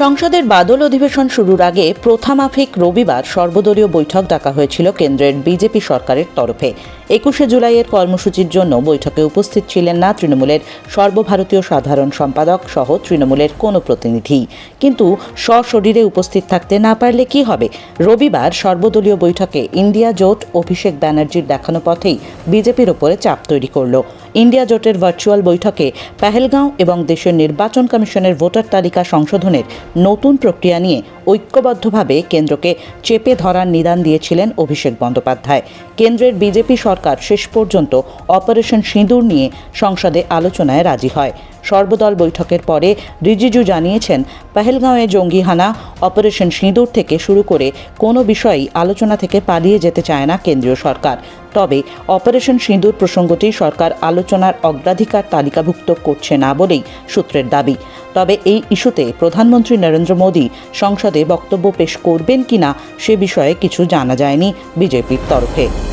সংসদের বাদল অধিবেশন শুরুর আগে প্রথামাফিক রবিবার সর্বদলীয় বৈঠক ডাকা হয়েছিল কেন্দ্রের বিজেপি সরকারের তরফে। একুশে জুলাইয়ের কর্মসূচির জন্য বৈঠকে উপস্থিত ছিলেন না তৃণমূলের সর্বভারতীয় সাধারণ সম্পাদক সহ তৃণমূলের কোনো প্রতিনিধি। কিন্তু সশরীরে উপস্থিত থাকতে না পারলে কি হবে? রবিবার সর্বদলীয় বৈঠকে ইন্ডিয়া জোট অভিষেক ব্যানার্জির দেখানো পথেই বিজেপির ওপরে চাপ তৈরি করল। ইন্ডিয়া জোটের ভার্চুয়াল বৈঠকে পেহেলগাঁও এবং দেশের নির্বাচন কমিশনের ভোটার তালিকা সংশোধনের নতুন প্রক্রিয়া নিয়ে ঐক্যবদ্ধভাবে কেন্দ্রকে চেপে ধরার নিদান দিয়েছিলেন অভিষেক বন্দ্যোপাধ্যায়। কেন্দ্রের বিজেপি সরকার শেষ পর্যন্ত অপারেশন সিঁদুর নিয়ে সংসদে আলোচনায় রাজি হয়। সর্বদল বৈঠকের পরে রিজিজু জানিয়েছেন, পেহেলগাঁওয়ে জঙ্গি হানা অপারেশন সিঁদুর থেকে শুরু করে কোনো বিষয়ই আলোচনা থেকে পালিয়ে যেতে চায় না কেন্দ্রীয় সরকার। তবে অপারেশন সিঁদুর প্রসঙ্গটি সরকার আলোচনার অগ্রাধিকার তালিকাভুক্ত করছে না বলেই সূত্রের দাবি। তবে এই ইস্যুতে প্রধানমন্ত্রী নরেন্দ্র মোদী সংসদে বক্তব্য পেশ করবেন কিনা সে বিষয়ে কিছু জানা যায়নি বিজেপির তরফে।